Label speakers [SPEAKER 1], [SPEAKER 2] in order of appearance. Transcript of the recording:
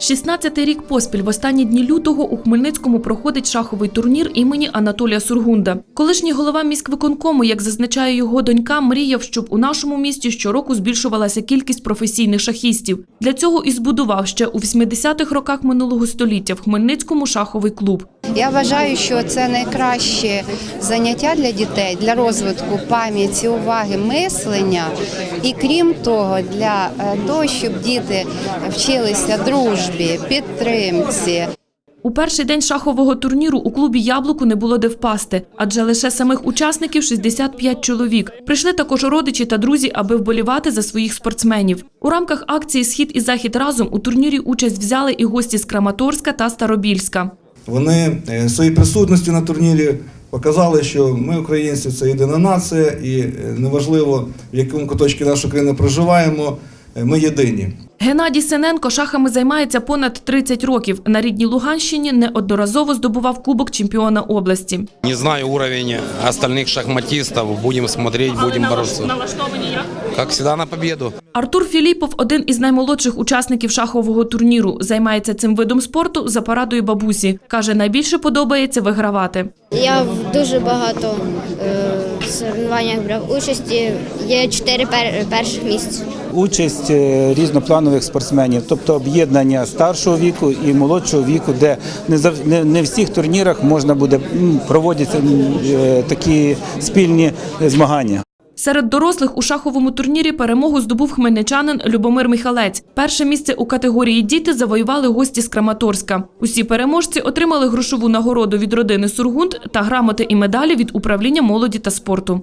[SPEAKER 1] 16-й рік поспіль в останні дні лютого у Хмельницькому проходить шаховий турнір імені Анатолія Сургунда. Колишній голова міськвиконкому, як зазначає його донька, мріяв, щоб у нашому місті щороку збільшувалася кількість професійних шахістів. Для цього і збудував ще у 80-х роках минулого століття в Хмельницькому шаховий клуб.
[SPEAKER 2] Я вважаю, що це найкраще заняття для дітей для розвитку пам'яті, уваги, мислення. І крім того, для е, того, щоб діти вчилися дружбі, підтримці.
[SPEAKER 1] У перший день шахового турніру у клубі Яблуку не було де впасти, адже лише самих учасників 65 чоловік. Прийшли також родичі та друзі, аби вболівати за своїх спортсменів. У рамках акції Схід і захід разом у турнірі участь взяли і гості з Краматорська та Старобільська.
[SPEAKER 3] Вони е, своєю присутністю на турнірі показали, що ми, українці, це єдина нація, і е, неважливо, в якому куточку нашої країни проживаємо, е, ми єдині.
[SPEAKER 1] Геннадій Синенко шахами займається понад 30 років. На рідній Луганщині неодноразово здобував кубок чемпіона області.
[SPEAKER 4] Не знаю уровень остальных шахматистов. Будем смотреть, будем бороться. Как всегда на победу.
[SPEAKER 1] Артур Філіпов один із наймолодших учасників шахового турніру. Займається цим видом спорту за порадою бабусі. Каже, найбільше подобається вигравати.
[SPEAKER 5] Я в дуже багато е, соревнуваннях брав участь. Є чотири пер, перших місць.
[SPEAKER 6] участь е, різнопланових спортсменів, тобто об'єднання старшого віку і молодшого віку, де не зав- не, не всіх турнірах можна буде проводити е, такі спільні е, змагання.
[SPEAKER 1] Серед дорослих у шаховому турнірі перемогу здобув хмельничанин Любомир Михалець. Перше місце у категорії діти завоювали гості з Краматорська. Усі переможці отримали грошову нагороду від родини Сургунд та грамоти і медалі від управління молоді та спорту.